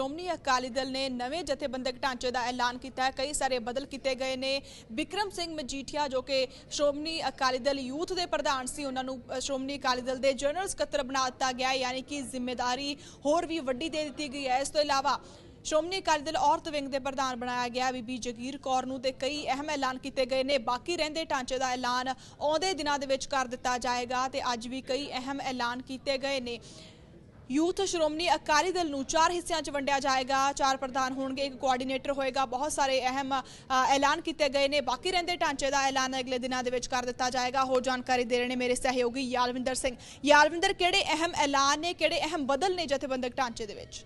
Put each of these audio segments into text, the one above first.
ਸ਼੍ਰੋਮਣੀ ਅਕਾਲੀ ਦਲ ਨੇ ਨਵੇਂ ਜਥੇਬੰਦਕ ਢਾਂਚੇ ਦਾ ਐਲਾਨ ਕੀਤਾ ਹੈ। ਕਈ ਸਾਰੇ ਬਦਲ ਕੀਤੇ ਗਏ ਨੇ। ਵਿਕਰਮ ਸਿੰਘ ਮਜੀਠੀਆ, ਜੋ ਕਿ ਸ਼੍ਰੋਮਣੀ ਅਕਾਲੀ ਦਲ ਯੂਥ ਦੇ ਪ੍ਰਧਾਨ ਸੀ, ਉਹਨਾਂ ਨੂੰ ਸ਼੍ਰੋਮਣੀ ਅਕਾਲੀ ਦਲ ਦੇ ਜਨਰਲ ਸਕੱਤਰ ਬਣਾ ਦਿੱਤਾ ਗਿਆ ਯਾਨੀ ਕਿ ਜ਼ਿੰਮੇਵਾਰੀ ਹੋਰ ਵੀ ਵੱਡੀ ਦੇ ਦਿੱਤੀ ਗਈ ਹੈ। ਇਸ ਤੋਂ ਇਲਾਵਾ ਸ਼੍ਰੋਮਣੀ ਅਕਾਲੀ ਦਲ ਔਰਤ ਵਿੰਗ ਦੇ ਪ੍ਰਧਾਨ ਬਣਾਇਆ ਗਿਆ ਬੀਬੀ ਜਗੀਰ ਕੌਰ ਨੂੰ ਤੇ ਕਈ ਅਹਿਮ ਐਲਾਨ ਕੀਤੇ ਗਏ ਨੇ। ਬਾਕੀ ਰਹਿੰਦੇ ਢਾਂਚੇ ਦਾ ਐਲਾਨ ਆਉਂਦੇ ਦਿਨਾਂ ਦੇ ਵਿੱਚ ਕਰ ਦਿੱਤਾ ਜਾਏਗਾ ਤੇ ਅੱਜ ਵੀ ਕਈ ਅਹਿਮ ਐਲਾਨ ਕੀਤੇ ਗਏ ਨੇ। ਯੂਥ ਸ਼੍ਰੋਮਣੀ ਅਕਾਲੀ ਦਲ ਨੂੰ ਚਾਰ ਹਿੱਸਿਆਂ 'ਚ ਵੰਡਿਆ ਜਾਏਗਾ। ਚਾਰ ਪ੍ਰਧਾਨ ਹੋਣਗੇ, ਇੱਕ ਕੋਆਰਡੀਨੇਟਰ ਹੋਏਗਾ। ਬਹੁਤ ਸਾਰੇ ਅਹਿਮ ਐਲਾਨ ਕੀਤੇ ਗਏ ਨੇ। ਬਾਕੀ ਰਹਿੰਦੇ ਢਾਂਚੇ ਦਾ ਐਲਾਨ ਅਗਲੇ ਦਿਨਾਂ ਦੇ ਵਿੱਚ ਕਰ ਦਿੱਤਾ ਜਾਏਗਾ। ਹੋਰ ਜਾਣਕਾਰੀ ਦੇ ਰਹੇ ਨੇ ਮੇਰੇ ਸਹਿਯੋਗੀ ਯਾਲਵਿੰਦਰ ਸਿੰਘ। ਯਾਲਵਿੰਦਰ, ਕਿਹੜੇ ਅਹਿਮ ਐਲਾਨ ਨੇ, ਕਿਹੜੇ ਅਹਿਮ ਬਦਲ ਨੇ ਜਥੇਬੰਦਕ ਢਾਂਚੇ ਦੇ ਵਿੱਚ?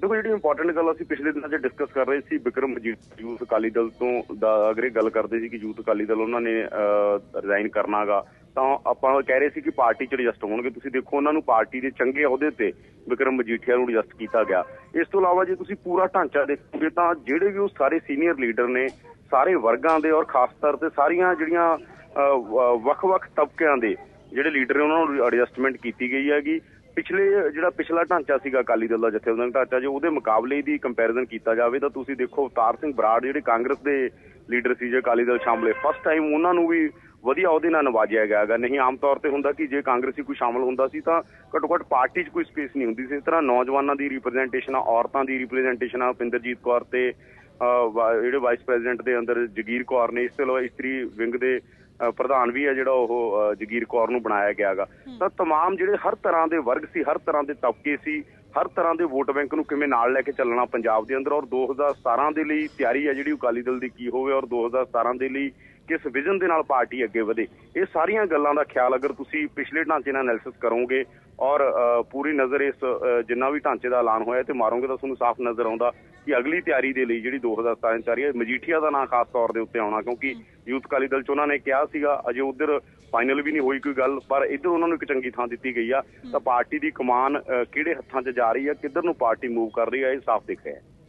ਦੇਖੋ, ਜਿਹੜੀ ਇੰਪੋਰਟੈਂਟ ਗੱਲ ਅਸੀਂ ਪਿਛਲੇ ਦਿਨਾਂ 'ਚ ਡਿਸਕਸ ਕਰ ਰਹੇ ਸੀ ਬਿਕਰਮ ਮਜੀਠ ਯੂਥ ਅਕਾਲੀ ਦਲ ਤੋਂ ਦਾ ਅਗਰ ਇਹ ਗੱਲ ਕਰਦੇ ਸੀ ਕਿ ਯੂਥ ਅਕਾਲੀ ਦਲ ਉਹਨਾਂ ਨੇ ਰਿਜ਼ਾਈਨ ਕਰਨਾਗਾ ਤਾਂ ਆਪਾਂ ਕਹਿ ਰਹੇ ਸੀ ਕਿ ਪਾਰਟੀ 'ਚ ਐਡਜਸਟ ਹੋਣਗੇ। ਤੁਸੀਂ ਦੇਖੋ, ਉਹਨਾਂ ਨੂੰ ਪਾਰਟੀ ਦੇ ਚੰਗੇ ਅਹੁਦੇ ਤੇ ਵਿਕਰਮ ਮਜੀਠੀਆ ਨੂੰ ਐਡਜਸਟ ਕੀਤਾ ਗਿਆ। ਇਸ ਤੋਂ ਇਲਾਵਾ ਜੇ ਤੁਸੀਂ ਪੂਰਾ ਢਾਂਚਾ ਦੇਖੋਗੇ ਤਾਂ ਜਿਹੜੇ ਵੀ ਉਹ ਸਾਰੇ ਸੀਨੀਅਰ ਲੀਡਰ ਨੇ, ਸਾਰੇ ਵਰਗਾਂ ਦੇ ਔਰ ਖਾਸ ਤੌਰ ਤੇ ਸਾਰੀਆਂ ਜਿਹੜੀਆਂ ਵੱਖ-ਵੱਖ ਤਬਕਿਆਂ ਦੇ ਜਿਹੜੇ ਲੀਡਰ ਨੇ, ਉਹਨਾਂ ਨੂੰ ਐਡਜਸਟਮੈਂਟ ਕੀਤੀ ਗਈ ਹੈਗੀ। ਪਿਛਲੇ ਜਿਹੜਾ ਪਿਛਲਾ ਢਾਂਚਾ ਸੀਗਾ ਅਕਾਲੀ ਦਲ ਦਾ ਜਥੇਬੰਦਕ ਢਾਂਚਾ, ਜੇ ਉਹਦੇ ਮੁਕਾਬਲੇ ਦੀ ਕੰਪੈਰੀਜ਼ਨ ਕੀਤਾ ਜਾਵੇ ਤਾਂ ਤੁਸੀਂ ਦੇਖੋ ਅਵਤਾਰ ਸਿੰਘ ਬਰਾੜ ਜਿਹੜੇ ਕਾਂਗਰਸ ਦੇ ਲੀਡਰ ਸੀ ਜੇ ਅਕਾਲੀ ਦਲ ਸ਼ਾਮਲੇ ਫਸਟ ਟਾਈਮ ਉਹਨਾਂ ਨੂੰ ਵੀ ਵਧੀਆ ਉਹਦੇ ਨਾਲ ਨਵਾਜਿਆ ਗਿਆ ਹੈਗਾ। ਨਹੀਂ, ਆਮ ਤੌਰ ਤੇ ਹੁੰਦਾ ਕਿ ਜੇ ਕਾਂਗਰਸੀ ਕੋਈ ਸ਼ਾਮਲ ਹੁੰਦਾ ਸੀ ਤਾਂ ਘੱਟੋ ਘੱਟ ਪਾਰਟੀ 'ਚ ਕੋਈ ਸਪੇਸ ਨਹੀਂ ਹੁੰਦੀ ਸੀ। ਇਸ ਤਰ੍ਹਾਂ ਨੌਜਵਾਨਾਂ ਦੀ ਰਿਪਰੈਜ਼ੈਂਟੇਸ਼ਨ ਆ, ਔਰਤਾਂ ਦੀ ਰਿਪਰੈਜ਼ੈਂਟੇਸ਼ਨ ਆ, ਪਿੰਦਰਜੀਤ ਕੌਰ ਤੇ ਜਿਹੜੇ ਵਾਈਸ ਪ੍ਰੈਜ਼ੀਡੈਂਟ ਦੇ ਅੰਦਰ ਜਗੀਰ ਕੌਰ ਨੇ, ਇਸ ਤੋਂ ਇਲਾਵਾ ਇਸਤਰੀ ਵਿੰਗ ਦੇ ਪ੍ਰਧਾਨ ਵੀ ਹੈ ਜਿਹੜਾ ਉਹ ਅਹ, ਜਗੀਰ ਕੌਰ ਨੂੰ ਬਣਾਇਆ ਗਿਆਗਾ ਤਾਂ तमाम ਜਿਹੜੇ ਹਰ ਤਰ੍ਹਾਂ ਦੇ ਵਰਗ ਸੀ ਹਰ ਤਰ੍ਹਾਂ ਦੇ ਤਬਕੇ ਸੀ ਹਰ ਤਰ੍ਹਾਂ ਦੇ ਵੋਟ ਬੈਂਕ ਨੂੰ ਕਿਵੇਂ ਨਾਲ ਲੈ ਕੇ ਚੱਲਣਾ ਪੰਜਾਬ ਦੇ ਅੰਦਰ ਔਰ 2017 ਦੇ ਲਈ ਤਿਆਰੀ ਹੈ ਜਿਹੜੀ ਅਕਾਲੀ ਦਲ ਦੀ ਕੀ ਹੋਵੇ ਔਰ 2017 ਦੇ ਲਈ ਕਿਸ ਵਿਜ਼ਨ ਦੇ ਨਾਲ ਪਾਰਟੀ ਅੱਗੇ ਵਧੇ ਇਹ ਸਾਰੀਆਂ ਗੱਲਾਂ ਦਾ ਖਿਆਲ ਅਗਰ ਤੁਸੀਂ ਪਿਛਲੇ ਢਾਂਚੇ ਨਾਲ ਐਨਾਲਿਸਿਸ ਕਰੋਗੇ ਔਰ ਪੂਰੀ ਨਜ਼ਰ ਇਸ ਜਿੰਨਾ ਵੀ ਢਾਂਚੇ ਦਾ ਐਲਾਨ ਹੋਇਆ ਤੇ ਮਾਰੋਗੇ ਤਾਂ ਤੁਹਾਨੂੰ ਸਾਫ਼ ਨਜ਼ਰ ਆਉਂਦਾ ਕਿ ਅਗਲੀ ਤਿਆਰੀ ਦੇ ਲਈ ਜਿਹੜੀ 2017 ਚ ਆ ਰਹੀ ਹੈ ਮਜੀਠੀਆ ਦਾ ਨਾਂ ਖਾਸ ਤੌਰ ਦੇ ਉੱਤੇ ਆਉਣਾ ਕਿਉਂਕਿ ਯੂਥ ਅਕਾਲੀ ਦਲ ਚ ਉਹਨਾਂ ਨੇ ਕਿਹਾ ਸੀਗਾ ਅਜੇ ਉਧਰ ਫਾਈਨਲ ਵੀ ਨਹੀਂ ਹੋਈ ਕੋਈ ਗੱਲ ਪਰ ਇੱਧਰ ਉਹਨਾਂ ਨੂੰ ਇੱਕ ਚੰਗੀ ਥਾਂ ਦਿੱਤੀ ਗਈ ਆ ਤਾਂ ਪਾਰਟੀ ਦੀ ਕਮਾਨ ਕਿਹੜੇ ਹੱਥਾਂ 'ਚ ਜਾ ਰਹੀ ਹੈ ਕਿੱਧਰ ਨੂੰ ਪਾਰਟੀ ਮੂਵ ਕਰ ਰਹੀ ਹੈ ਇਹ ਸਾਫ਼ ਦਿਖ ਰਿਹਾ ਹੈ।